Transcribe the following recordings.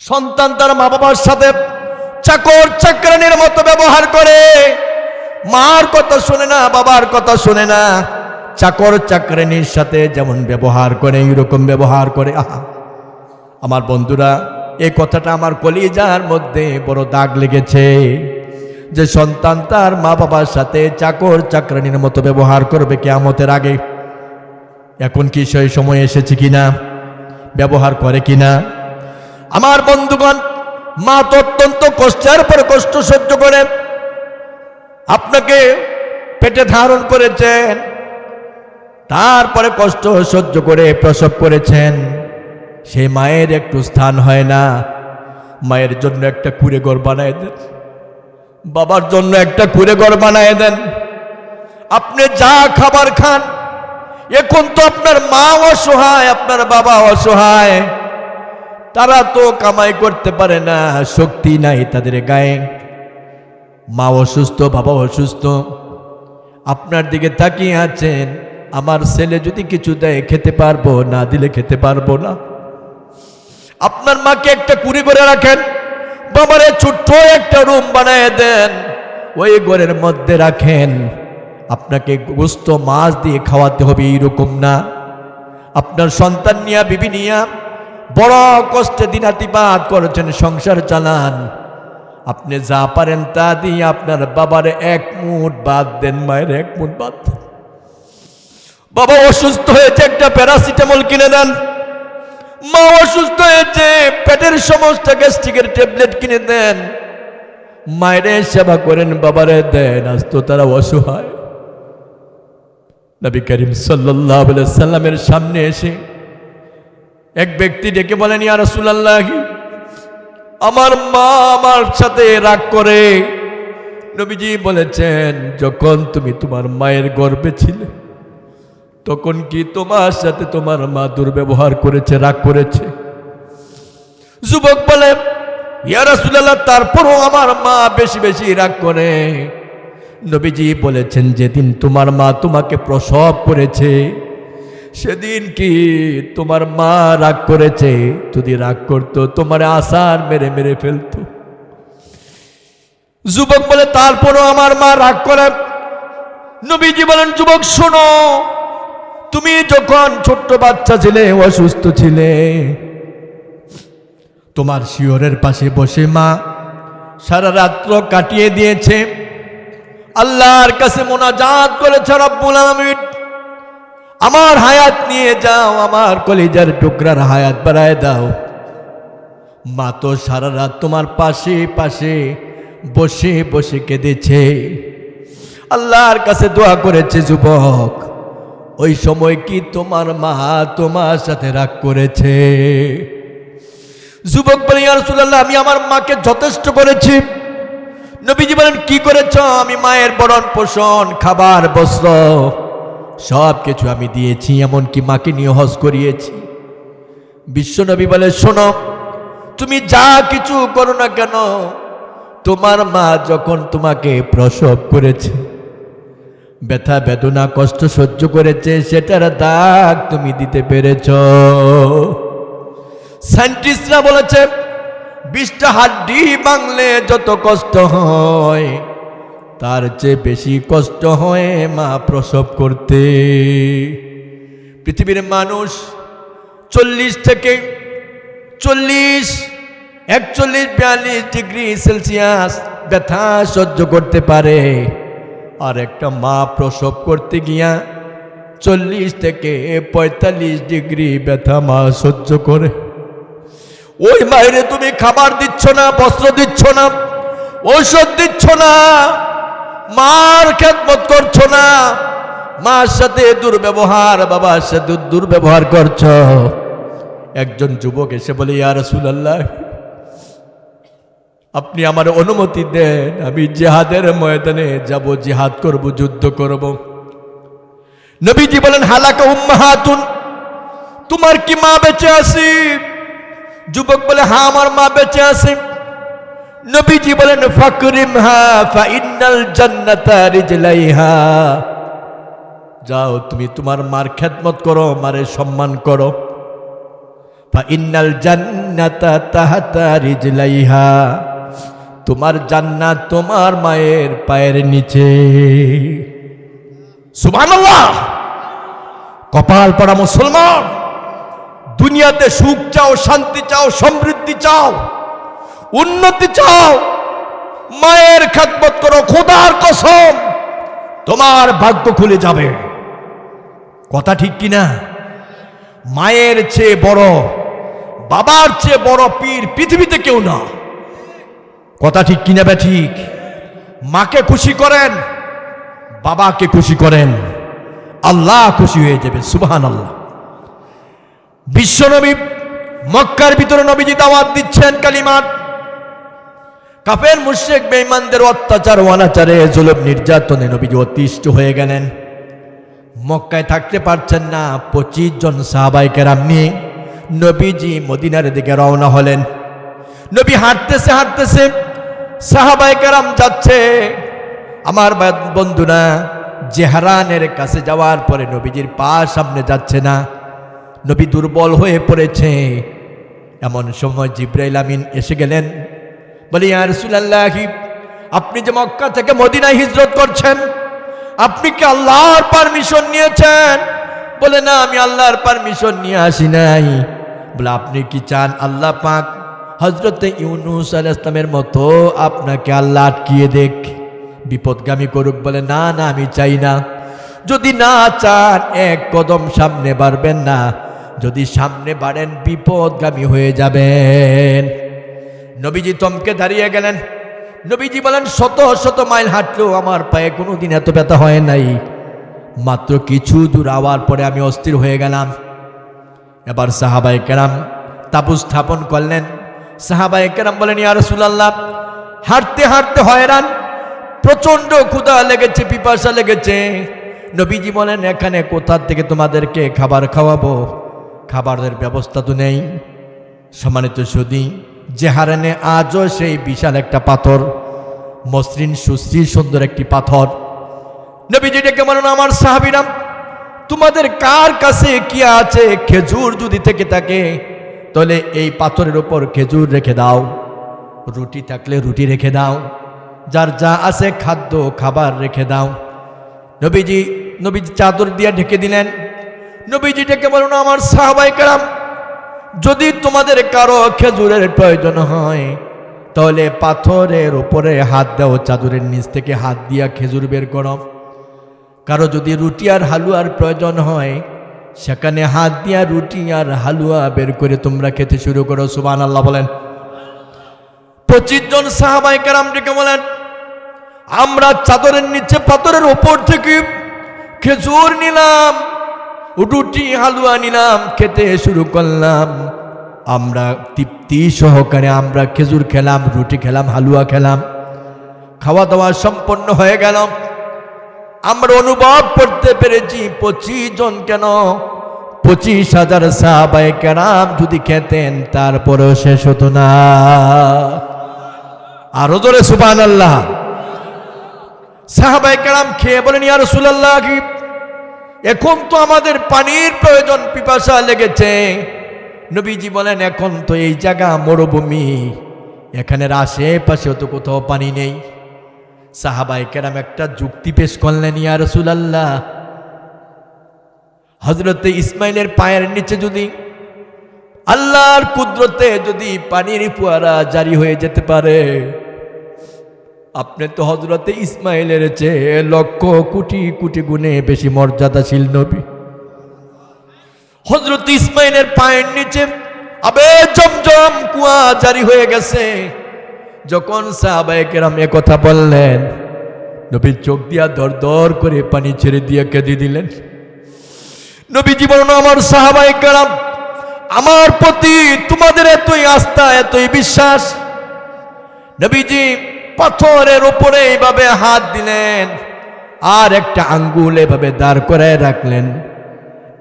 সন্তান তার মা বাবার সাথে চাকর চাকরানির মতো ব্যবহার করে। মার কথা শোনে না, বাবার কথা শোনে না। চাকর চাকরানির সাথে যেমন ব্যবহার করে এরকম ব্যবহার করে। আহা, আমার বন্ধুরা, এই কথাটা আমার কলিজার মধ্যে বড় দাগ লেগেছে যে সন্তান তার মা বাবার সাথে চাকর চাকরানির মতো ব্যবহার করবে কেয়ামতের আগে। এখন কি সেই সময় এসেছে কিনা? ব্যবহার করে কিনা? আমার বন্ধুগণ মা তো অত্যন্ত কষ্টের পর কষ্ট সহ্য করে আপনাকে পেটে ধারণ করেছেন, তারপরে কষ্ট সহ্য করে প্রসব করেছেন। সেই মায়ের একটু স্থান হয় না, মায়ের জন্য একটা কুড়ে ঘর বানায় দেন। বাবার জন্য একটা কুড়ে ঘর বানায় দেন। আপনি যা খাবার খান, এখন তো আপনার মা অসহায়, আপনার বাবা অসহায়। তারা তো কামাই করতে পারে না, শক্তি নাই তাদের গায়ে। মা অসুস্থ, বাবা অসুস্থ। আপনার দিকে তাকিয়ে আছেন, আমার ছেলে যদি কিছু দেয়, খেতে পারব না, দিলে খেতে পারব না। আপনার মাকে একটা কুড়ি করে রাখেন, বাবারে ছোট্ট একটা রুম বানায় দেন, ওই ঘরের মধ্যে রাখেন। আপনাকে গোস্ত, মাছ দিয়ে খাওয়াতে হবে, এইরকম না। আপনার সন্তান নিয়া, বিবি নিয়া বড় কষ্টে দিনাতিপাত করেছেন, সংসার চালান। আপনি যা পারেন তা দিয়ে আপনার বাবার এক মুঠ বাদ দেন, মায়ের এক মুঠ বাদ দেন। বাবা অসুস্থ হয়েছে, একটা প্যারাসিটামল কিনে দেন। মা অসুস্থ হয়েছে, পেটের সমস্ত গ্যাস্ট্রিকের ট্যাবলেট কিনে দেন। মায়ের সেবা করেন, বাবারে দেন, আজ তো তারা অসহায়। নবী করিম সাল্লাহ সাল্লামের সামনে এসে এক ব্যক্তি ডেকে বলেন, ইয়া রাসূলুল্লাহ, আমার মা আমার সাথে রাগ করে। নবীজি বলেছেন, যখন তুমি তোমার মায়ের গর্ভে ছিলে, তখন কি তোমার সাথে তোমার মা দুর্ব্যবহার করেছে, রাগ করেছে? যুবক বলে ইয়া রাসূলুল্লাহ, তারপরও আমার মা বেশি বেশি রাগ করে। নবীজি বলেছেন, যেদিন তোমার মা তোমাকে প্রসব করেছে সেদিন কি তোমার মা রাগ করেছে? যদি রাগ করতো, তোমার আসার মেরে মেরে ফেলতো। যুবক বলে, তারপরও আমার মা রাগ করে। নবীজি বলেন, যুবক, শোনো, তুমি যখন ছোট্ট বাচ্চা ছিলে, অসুস্থ ছিলে, তোমার শিওরের পাশে বসে মা সারা রাত্র কাটিয়ে দিয়েছে। আল্লাহর কাছে মোনাজাত করেছে রব্বুল আলামিন। আমার হায়াত নিয়ে যাও, আমার কলিজার টুকরার হায়াত বাড়ায় দাও। মা তো সারা রাত তোমার পাশে পাশে বসে বসে কেঁদেছে। আল্লাহর কাছে দোয়া করেছে, যুবক, ওই সময় কি তোমার মা তোমার সাথে রাগ করেছে? যুবক বলে, ইয়া রাসূলুল্লাহ, আমি আমার মাকে যথেষ্ট করেছি। নবীজি বলেন, কি করেছ? আমি মায়ের বরণ পোষণ খাবার, বস্ত্র সব কিছু আমি দিয়েছি, এমনকি মাকে নিয়ে হজ করিয়েছি। বিশ্বনবী বলে, শোনো, তুমি যা কিছু করো না কেন, তোমার মা যখন তোমাকে প্রসব করেছে, ব্যথা, বেদনা, কষ্ট সহ্য করেছে, সেটার দাগ তুমি দিতে পেরেছ। সায়েন্টিস্টরা বলেছে, বিশটা হাড্ডি বাংলে যত কষ্ট হয় তার চেয়ে বেশি কষ্ট হয় মা প্রসব করতে। পৃথিবীর মানুষ চল্লিশ থেকে চল্লিশ, একচল্লিশ, বিয়াল্লিশ ডিগ্রি সেলসিয়াস ব্যথা সহ্য করতে পারে। আর একটা মা প্রসব করতে গিয়া চল্লিশ থেকে পঁয়তাল্লিশ ডিগ্রি ব্যথা মা সহ্য করে। ওই মায়েরে তুমি খাবার দিচ্ছ না, বস্ত্র দিচ্ছ না, ঔষধ দিচ্ছ না মার খেদমত করছ না? মার সাথে দুর্ব্যবহার, বাবার সাথে দুর্ব্যবহার করছ। একজন যুবক এসে বলে, ইয়া রাসূলুল্লাহ, আপনি আমার অনুমতি দেন, আমি জেহাদের ময়দানে যাব, জিহাদ করব, যুদ্ধ করব। নবীজি বলেন, হালাকা উম্মাহাতুন, তোমার কি মা বেঁচে আছি? যুবক বলে হ্যাঁ আমার মা বেঁচে আছে। নবীজি বলেন, ফাকরিম হা ফাইনাল জান্নাতা রিজলাইহা। যাও, তুমি তোমার মার খেদমত করো, মারে সম্মান করো। ইন্নাল জান্নাতা তাহাতা রিজলাইহা। তোমার জান্নাত তোমার মায়ের পায়ের নিচে। সুবহানাল্লাহ! কপাল পড়া মুসলমান। দুনিয়াতে সুখ চাও, শান্তি চাও, সমৃদ্ধি চাও। উন্নতি চাও। মায়ের খেদমত করো, খোদার কসম। তোমার ভাগ্য খুলে যাবে। কথা ঠিক কিনা? মায়ের চেয়ে বড়, বাবার চেয়ে বড় পীর পৃথিবীতে কেউ না। কথা ঠিক কিনা বে ঠিক? মাকে খুশি করেন, বাবাকে খুশি করেন। আল্লাহ খুশি হয়ে যাবে সুবহান আল্লাহ বিশ্বনবী মক্কার ভিতরে নবীজি দাওয়াত দিচ্ছেন কালিমাত। কাফের মুশরিক বেঈমানদের অত্যাচার, অনাচারে, জুলুম, নির্যাতনে নবীজি অতিষ্ঠ হয়ে গেলেন। মক্কায় থাকতে পারছেন না, পঁচিশ জন সাহাবাই কেরাম নিয়ে নবীজি মদিনার দিকে রওনা হলেন। নবী হাঁটতেছে হাঁটতেছে সাহাবাই কেরাম যাচ্ছে। আমার বন্ধুরা, জেহারানের কাছে যাওয়ার পরে নবীজির পা সামনে যাচ্ছে না। নবী দুর্বল হয়ে পড়েছে। এমন সময় জিব্রাইল আমিন এসে গেলেন। বলি, ইয়া আপনি যে মক্কা থেকে মদিনায় হিজরত করছেন, আপনি কি আল্লাহর পারমিশন নিয়েছেন? বলে, না, আমি আল্লাহর পারমিশন নিয়ে আসি নাই। বলে, আপনি কি চান আল্লাহ পাক হজরতে ইউনুস আল ইসলামের মতো আপনাকে আল্লাহ আটকিয়ে দেখ, বিপদগামী করুক? বলে, না না, আমি চাই না। যদি না চান, এক কদম সামনে বাড়বেন না। যদি সামনে বাড়েন, বিপদগামী হয়ে যাবেন। নবীজি তমকে দাঁড়িয়ে গেলেন। নবীজি বলেন, শত শত মাইল হাঁটলেও আমার পায়ে কোনো দিন এত ব্যথা হয় নাই। মাত্র কিছু দূর আওয়ার পরে আমি অস্থির হয়ে গেলাম। এবার সাহাবাই কেরাম তাবু স্থাপন করলেন। সাহাবাই কেরাম বলেন, ইয়া রাসূলুল্লাহ, হাঁটতে হাঁটতে হয়রান, প্রচণ্ড ক্ষুধা লেগেছে, পিপাসা লেগেছে। নবীজি বলেন, এখানে কোথা থেকে তোমাদেরকে খাবার খাওয়াবো? খাবারের ব্যবস্থা তো নেই। সম্মানিত সুদী জেহারানে আজও সেই বিশাল একটা পাথর, মসৃণ, সুশ্রী, সুন্দর একটি পাথর। নবীজি ডেকে বলেন আমার সাহাবিরাম, তোমাদের কার কাছে কি আছে? খেজুর যদি থেকে থাকে, তাহলে এই পাথরের উপর খেজুর রেখে দাও। রুটি থাকলে রুটি রেখে দাও। যার যা আছে খাদ্য, খাবার রেখে দাও। নবীজি নবীজি চাদর দিয়ে ঢেকে দিলেন। নবীজি ডেকে বলুন আমার সাহাবাই কারাম যদি তোমাদের কারও খেজুরের প্রয়োজন হয়, তাহলে পাথরের উপরে হাত দাও, চাদরের নিচ থেকে হাত দিয়া খেজুর বের করো। কারও যদি রুটি আর হালুয়ার প্রয়োজন হয়, সেখানে হাত দিয়া রুটি আর হালুয়া বের করে তোমরা খেতে শুরু করো সুবান আল্লাহ বলেন। পঁচিশ জন সাহাবাই কারাম ডেকে বলেন, আমরা চাদরের নিচে পাথরের ওপর থেকে খেজুর নিলাম। রুটি হালুয়া নিলাম, খেতে শুরু করলাম। আমরা তৃপ্তি সহকারে আমরা খেজুর খেলাম রুটি খেলাম, হালুয়া খেলাম। খাওয়া দাওয়া সম্পন্ন হয়ে গেল। আমরা অনুভব করতে পেরেছি, পঁচিশ জন কেন? পঁচিশ হাজার সাহাবাই কেরাম যদি খেতেন, তারপরেও শেষ হতো না। আরও জোরে সুবান আল্লাহ সাহাবাই কেরাম খেয়ে বলেন ইয়ার সুলাল্লাহ এখন তো আমাদের পানির প্রয়োজন, পিপাসা লেগেছে। নবীজি বলেন, এখন তো এই জায়গা মরুভূমি। এখানের আশেপাশেও তো কোথাও পানি নেই। সাহাবাই কেরাম একটা যুক্তি পেশ করলেন, ইয়া রসুলাল্লাহ। হজরতে ইসমাইলের পায়ের নিচে যদি আল্লাহর কুদরতে যদি পানির ফুয়ারা জারি হয়ে যেতে পারে আপনি তো হজরতে ইসমাইলের চেয়ে লক্ষ কোটি কোটি গুণে বেশি মর্যাদাশীল নবী। হজরত ইসমাইলের পায়ের নিচে আবে জমজম কুয়া জারি হয়ে গেছে। যখন সাহাবায়ে কেরাম এ কথা বললেন, নবীর চোখ দিয়া দর দর করে পানি ছেড়ে দিয়ে কেঁদে দিলেন। নবী জীবন আমার সাহাবায়ে কেরাম, আমার প্রতি তোমাদের এতই আস্থা, এতই বিশ্বাস? নবীজি পাথরের উপরে এইভাবে হাত দিলেন। আর একটা আঙ্গুল এভাবে দাঁড় করে রাখলেন।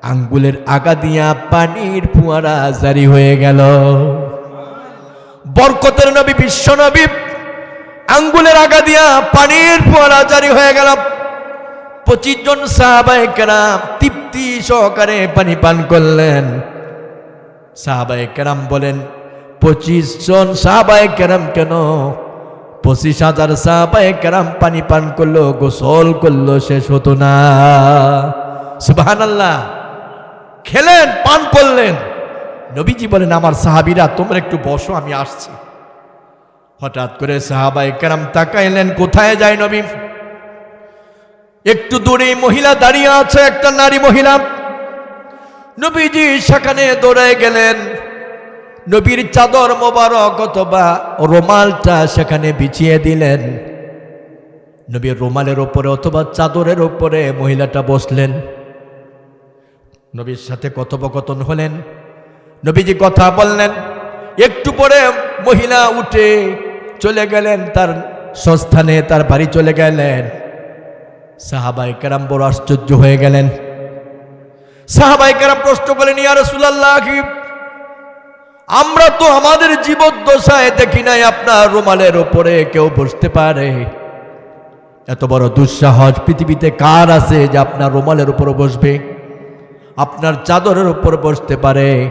আঙ্গুলের আগা দিয়া পানির ফুয়ারা জারি হয়ে গেল। বরকতের নবী, বিশ্ব নবী, আঙ্গুলের আগা দিয়া পানির ফোয়ারা জারি হয়ে গেল। পঁচিশ জন সাহাবায়ে কেরাম তৃপ্তি সহকারে পানি পান করলেন। সাহাবাই কেরাম বলেন, পঁচিশ জন সাহাবাই কেরাম কেন পঁচিশ হাজার সাহাবাই কেরাম পানি পান করল, গোসল করল, শেষ হতো না। সুবাহান আল্লাহ খেলেন, পান করলেন। নবীজি বলেন, আমার সাহাবিরা, তোমরা একটু বসো, আমি আসছি। হঠাৎ করে সাহাবাই কেরাম তাকাইলেন, কোথায় যায় নবী? একটু দূরে মহিলা দাঁড়িয়ে আছে, একটা নারী মহিলা। নবীজি সেখানে দৌড়ে গেলেন। নবীর চাদর মোবারক অথবা রোমালটা সেখানে বিছিয়ে দিলেন। নবীর রোমালের ওপরে অথবা চাদরের ওপরে মহিলাটা বসলেন। নবীর সাথে কথোপকথন হলেন। নবীজি কথা বললেন। একটু পরে মহিলা উঠে চলে গেলেন, তার সস্থানে তার বাড়ি চলে গেলেন। সাহাবাই কেরাম বড় আশ্চর্য হয়ে গেলেন। সাহাবাই কেরাম প্রশ্ন করলেন, ইয়া রাসূলুল্লাহ কি আমরা তো আমাদের জীবদ্দশায় দেখি নাই আপনার রুমালের ওপরে কেউ বসতে পারে। এত বড় দুঃসাহস, পৃথিবীতে কার আছে যে আপনার রুমালের উপর বসবে? আপনার চাদরের উপর বসতে পারে।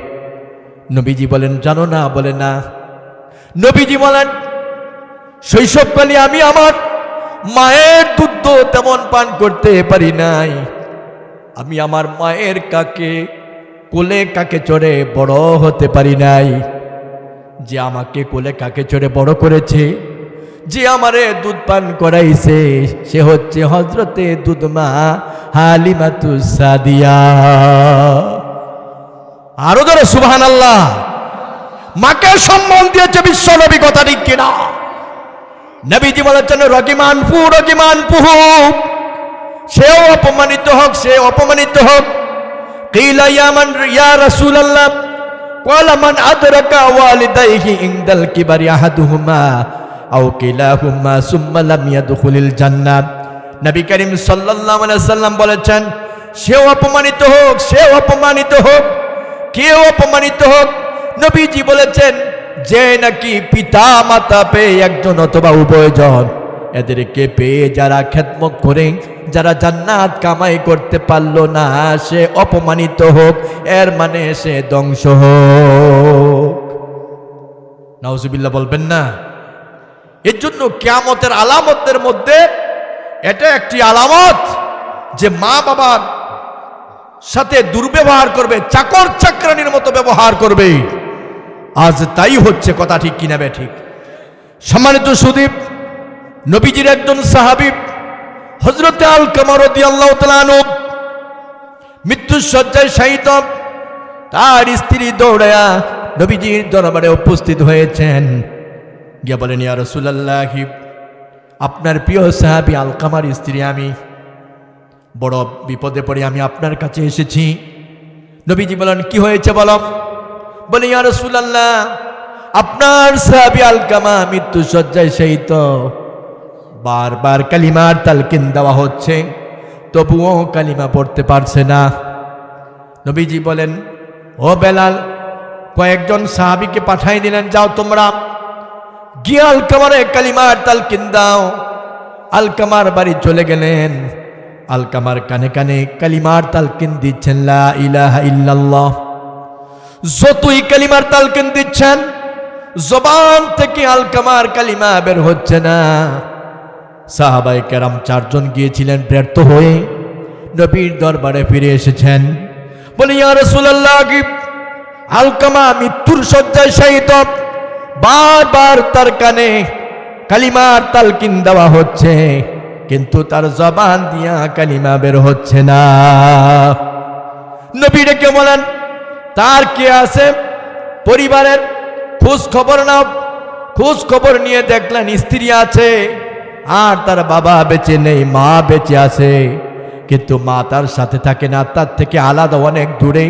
নবীজি বলেন, জানো না? বলে, না। নবীজি বলেন, শৈশবকালে আমি আমার মায়ের দুধ তেমন পান করতে পারি নাই। আমি আমার মায়ের কাকে কোলে কাকে চড়ে বড় হতে পারি নাই? যে আমাকে কোলে কাকে চড়ে বড় করেছে, যে আমারে দুধ পান করাইছে, সে হচ্ছে হজরতে দুধমা হালিমাতু সাদিয়া আরও ধরো সুবহান আল্লাহ মাকে সম্মান দিয়েছে বিশ্ব নবী, কথা ঠিক কিনা? নবীজি বলেছেন রকিমান পু রকিমান পুহু। সেও অপমানিত হোক, সে অপমানিত হোক। কিলা ইয়ামান ইয়া রাসূলুল্লাহ قال من أدرك والديه عند الكبر أحدهما أو كلاهما ثم لم يدخل الجنة নবী করিম সাল্লাল্লাহু আলাইহি সাল্লাম বলেছেন সেও অপমানিত হোক সেও অপমানিত হোক কেউ অপমানিত হোক নবীজি বলেছেন যে নাকি পিতা মাতা পেয়ে একজন অথবা উভয়জন এদেরকে পেয়ে যারা খেদমত করে যারা জান্নাত কামাই করতে পারল না, সে অপমানিত হোক, এর মানে সে ধ্বংস হোক। নাউজুবিল্লাহ বলবেন না। এর জন্য কেয়ামতের আলামতের মধ্যে এটা একটি আলামত যে মা বাবার সাথে দুর্ব্যবহার করবে, চাকর চাকরানির মতো ব্যবহার করবে। আজ তাই হচ্ছে কথা ঠিক কিনা ঠিক। সম্মানিত সুদীপ, নবীজির একজন সাহাবি হজরতে আল কামারদি আল্লাহ তালানু মৃত্যুর শয্যায় শায়িত। তার স্ত্রী দৌড়ায়া নবীজির দরবারে উপস্থিত হয়েছেন। গিয়া বলেন, ইয়া রসুলাল্লাহ, আপনার প্রিয় সাহাবি আলকামার স্ত্রী আমি। বড় বিপদে পড়ে আমি আপনার কাছে এসেছি। নবীজি বলেন, কি হয়েছে বলো? বলে, ইয়া রসুলাল্লাহ, আপনার সাহাবি আলকামা মৃত্যু সজ্জায় সেই তো বারবার কালিমার তালকিন দেওয়া হচ্ছে। তবুও কালিমা পড়তে পারছে না। নবীজি বলেন, ও বেলাল, কয়েকজন সাহাবিকে পাঠাই দিলেন, যাও তোমরা। গিয়ে আলকামারে কালিমার তালকিন দাও। আলকামার বাড়ি চলে গেলেন। আলকামার কানে কানে কালিমার তালকিন দিচ্ছেন, লা ইলাহা ইল্লাল্লাহ। যতই কালিমার তালকিন দিচ্ছেন, জবান থেকে আলকামার কালিমা বের হচ্ছে না। সাহাবাই কেরাম চারজন গিয়েছিলেন ব্যর্থ হয়ে। নবীর দরবারে ফিরে এসেছেন। বলে কি আলকামা মৃত্যুর শয্যায় শায়িত? বারবার তার কানে কালিমার তালকিন দেওয়া হচ্ছে, কিন্তু তার জবান দিয়া কালিমা বের হচ্ছে না। নবী ডেকে বলেন, তার কে আছে? পরিবারের? খোঁজ খবর নাও। খোঁজ খবর নিয়ে দেখলেন স্ত্রী আছে। আর তার বাবা বেঁচে নেই, মা বেঁচে আছে। কিন্তু মা তার সাথে থাকে না, তার থেকে আলাদা অনেক দূরে।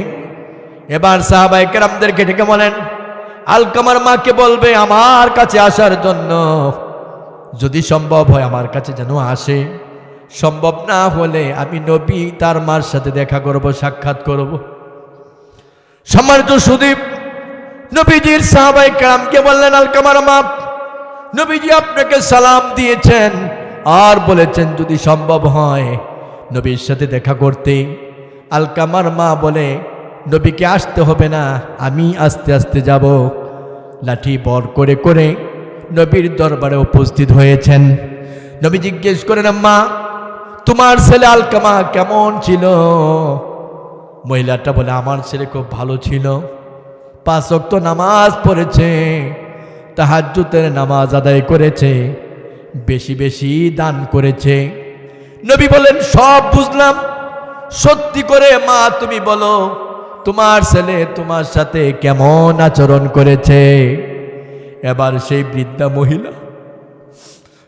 এবার সাহাবাই কেরামদেরকে ডেকে বলেন আলকামার মাকে বলবে, আমার কাছে আসার জন্য যদি সম্ভব হয় আমার কাছে যেন আসে। সম্ভব না হলে আমি নবী, তার মার সাথে দেখা করব, সাক্ষাৎ করব। সম্মানিত সুদীপ, নবীজির সাহাবাই কামকে বললেন আলকামার মা নবীজি আপনাকে সালাম দিয়েছেন। আর বলেছেন, যদি সম্ভব হয় নবীর সাথে দেখা করতে। আলকামার মা বলে, নবীকে আসতে হবে না, আমি আস্তে আস্তে যাব। লাঠি বর করে করে নবীর দরবারে উপস্থিত হয়েছেন। নবী জিজ্ঞেস করেন, আম্মা, তোমার ছেলে আলকামা কেমন ছিল? মহিলাটা বলে, আমার ছেলে খুব ভালো ছিল। পাঁচ অক্ত নামাজ পড়েছে। তাহাজ্জুতের নামাজ আদায় করেছে, বেশি বেশি দান করেছে। নবী বলেন, সব বুঝলাম। সত্যি করে, মা, তুমি বলো, তোমার ছেলে তোমার সাথে কেমন আচরণ করেছে? এবার সেই বৃদ্ধা মহিলা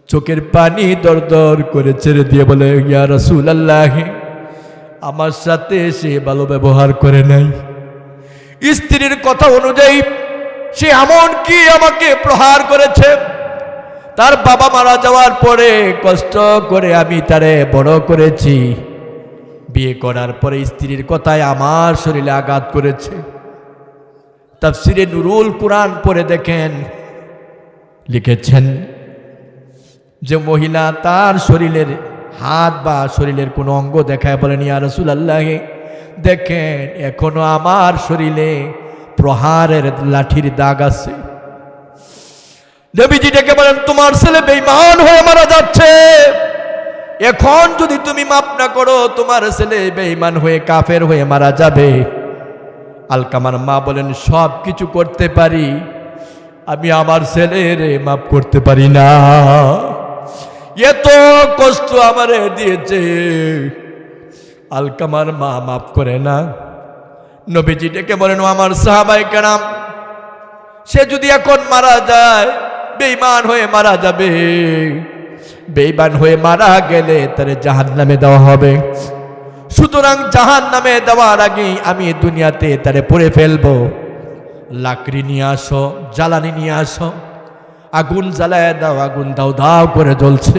চোখের পানি দর দর করে ছেড়ে দিয়ে বলে, ইয়া রসুল আল্লাহ আমার সাথে সে ভালো ব্যবহার করে নাই। স্ত্রীর কথা অনুযায়ী সে এমন কি আমাকে প্রহার করেছে? তার বাবা মারা যাওয়ার পরে কষ্ট করে আমি তারে বড় করেছি। বিয়ে করার পরে স্ত্রীর কথায় আমার শরীরে আঘাত করেছে। তাফসিরে নুরুল কোরআন পড়ে দেখেন, লিখেছেন যে মহিলা তার শরীরের হাত বা শরীরের কোনো অঙ্গ দেখায় বলেন, ইয়া রসুল আল্লাহে দেখেন, এখনও আমার শরীরে প্রহারের লাঠির দাগ আছে। নবীজি ডেকে বলেন, তোমার ছেলে বেইমান হয়ে মারা যাচ্ছে। এখন যদি তুমি মাপ না করো, তোমার ছেলে বেইমান হয়ে কাফের হয়ে মারা যাবে। আলকামার মা বলেন, সব কিছু করতে পারি। আমি আমার ছেলের মাপ করতে পারি না। এত কষ্ট আমারে দিয়েছে। আলকামার মা মাফ করে না। নবীজি ডেকে বলেন আমার সাহাবাই কেরাম, সে যদি এখন মারা যায় বেইমান হয়ে মারা যাবে। বেইমান হয়ে মারা গেলে তার জাহান নামে দেওয়া হবে। সুতরাং জাহান নামে দেওয়ার আগে আমি দুনিয়াতে তারে পড়ে ফেলব। লাকড়ি নিয়ে আসো, জ্বালানি নিয়ে আসো, আগুন জ্বালায় দাও, আগুন দাও দাও করে জ্বলছে।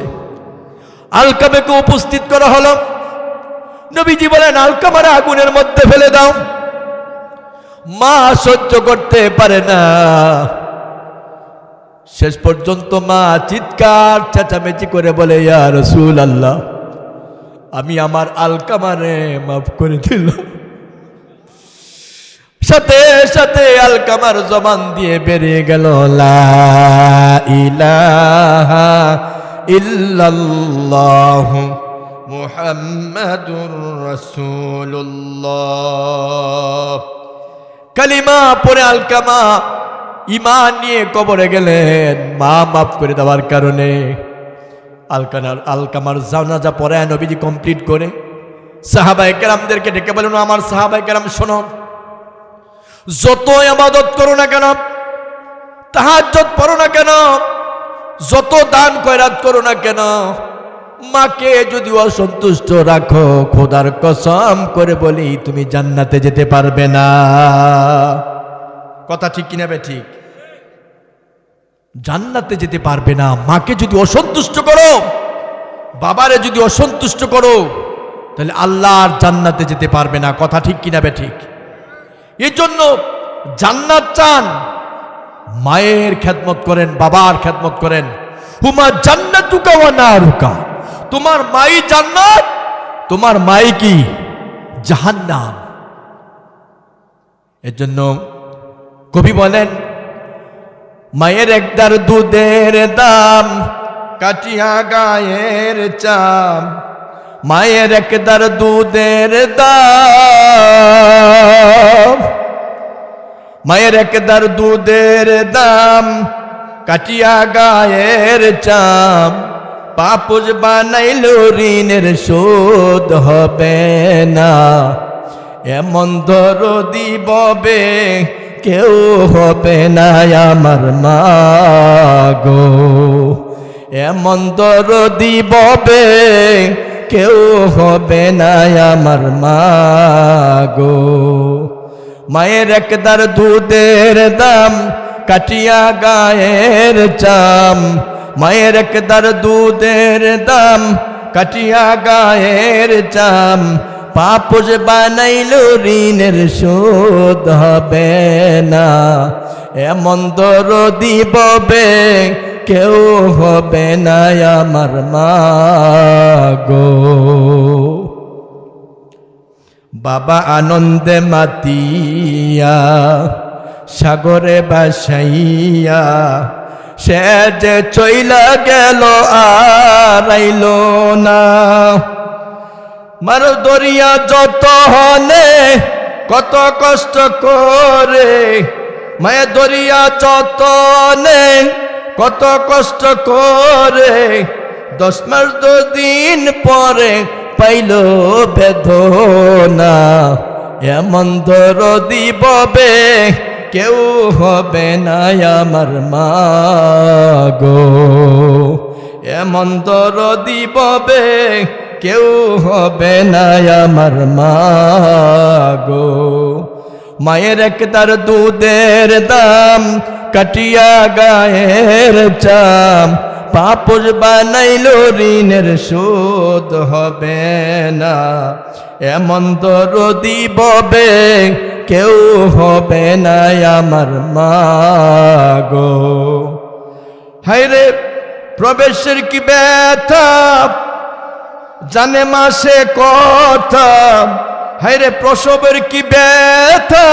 আলকামেকে উপস্থিত করা হলো। নবীজি বলেন আলকামারে আগুনের মধ্যে ফেলে দাও। মা সহ্য করতে পারে না। শেষ পর্যন্ত মা চিৎকার, চেঁচামেচি করে বলে, ইয়া রসুল আল্লাহ আমি আমার আলকামারে মাফ করে দিলাম। সাথে সাথে আলকামার জবান দিয়ে বেরিয়ে গেল ইলাহা ইল্লাল্লাহ মুহাম্মাদুর রাসূলুল্লাহ। কালিমা পরে আলকামা ইমান নিয়ে কবরে গেলেন। মা মাফ করে দেওয়ার কারণে আলকানার আলকামার জানাজা পরে নবীজি কমপ্লিট করে সাহাবাই কেরামদেরকে ডেকে বলেন, আমার সাহাবাই কেরাম, শোনো যত আবাদত করো না কেন তাহাজ্জত পড়ো না কেন, যত দান কয়রাত করো না কেন মাকে যদি অসন্তুষ্ট রাখো, খোদার কসম করে বলি, তুমি জান্নাতে যেতে পারবে না। কথা ঠিক কিনা ঠিক? জান্নাতে যেতে পারবে না। মাকে যদি অসন্তুষ্ট করো, বাবারে যদি অসন্তুষ্ট করো, তাহলে আল্লাহর জান্নাতে যেতে পারবে না। কথা ঠিক কিনা ঠিক? এই জন্য জান্নাত চান, মায়ের খেদমত করেন, বাবার খেদমত করেন। হুমা জান্নাতুকা ওয়া নারুকা। তোমার মাই জান্নাত, তোমার মাই কি? জাহান্নাম। এর জন্য কবি বলেন, মায়ের একদার দুধের দাম, কাটিয়া গায়ের চাম। মায়ের একদার দুধের দাম, মায়ের একদার দুধের দাম, কাটিয়া গায়ের চাম। পাপুজ বানাইল ঋণের শোধ হবে না। এমন ধর দিববে কেউ হবে না আমার মা গো এমন ধর দিববে কেউ হবে না আমার মা গো মায়ের একদার দুধের দাম কাটিয়া গায়ের চাম। মায়ের একদার দুধের দাম, কাটিয়া গায়ের চাম। পাপুজ বানাইল ঋণের শোধ হবে না। এমন দর দিববে কেউ হবে না আমার মা গো। বাবা আনন্দে মাতিয়া, সাগরে বাসাইয়া সে যে চইলা গেল আর আইল না। মার দরিয়া যত হনে কত কষ্ট করে মায়া দরিয়া যত নে কত কষ্ট করে, দশ মাস দিন পরে পাইল বেদনা। এমন ধর দিববে কেউ হবে না আমার মা গো এমন দর দিববে কেউ হবে না আমার মা গো মায়ের একদার দুধের দাম, কাটিয়া গায়ের চাম। পাপস বানাইল ঋণের শোধ হবে না। এমন দর দিববে কেউ হবে না আমার মা গো। হাইরে প্রবেশের কি ব্যথা? জানে মাসে কথা। হাইরে প্রসবের কি ব্যথা?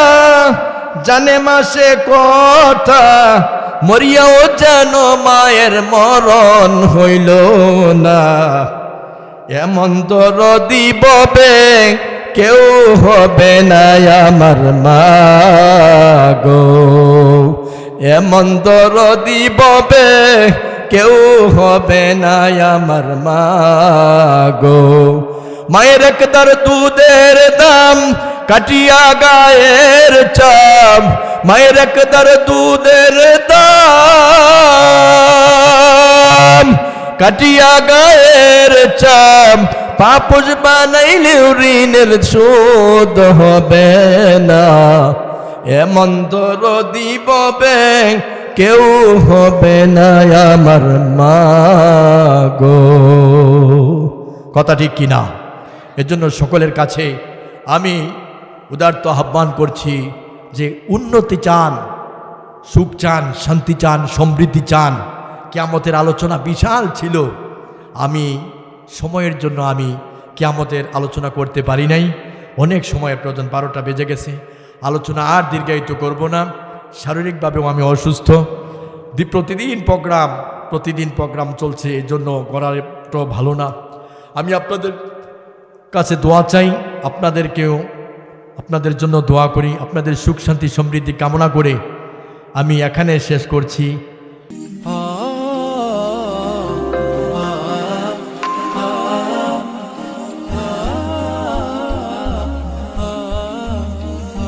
জানে মাসে কথা। মরিয়াও যেন মায়ের মরণ হইল না। এমন দর দিববে কেউ হবে না আমার মা গো এমন দর দিববে কেউ হবে না আমার মা গো মায়ের একদার দুধের দাম কাটিয়া গায়ের চাম। মায়ের একদার দুধের দাম কাটিয়া গায়ের চাম। পাপুষ বানাইলে ঋণের শোধ হবে না। এমন দর ব্যাংক কেউ হবে না আমার মা গো। কথা ঠিক কিনা এর জন্য সকলের কাছে আমি উদার্ত আহ্বান করছি যে উন্নতি চান, সুখ চান, শান্তি চান, সমৃদ্ধি চান। কেয়ামতের আলোচনা বিশাল ছিল। আমি সময়ের জন্য আমি কেয়ামতের আলোচনা করতে পারি নাই। অনেক সময়ের প্রয়োজন বারোটা বেজে গেছে। আলোচনা আর দীর্ঘায়িত করব না। শারীরিকভাবেও আমি অসুস্থ। প্রতিদিন প্রোগ্রাম প্রতিদিন প্রোগ্রাম চলছে এই জন্য করাটা ভালো না। আমি আপনাদের কাছে দোয়া চাই, আপনাদেরকেও আপনাদের জন্য দোয়া করি, আপনাদের সুখ শান্তি সমৃদ্ধি কামনা করে আমি এখানে শেষ করছি।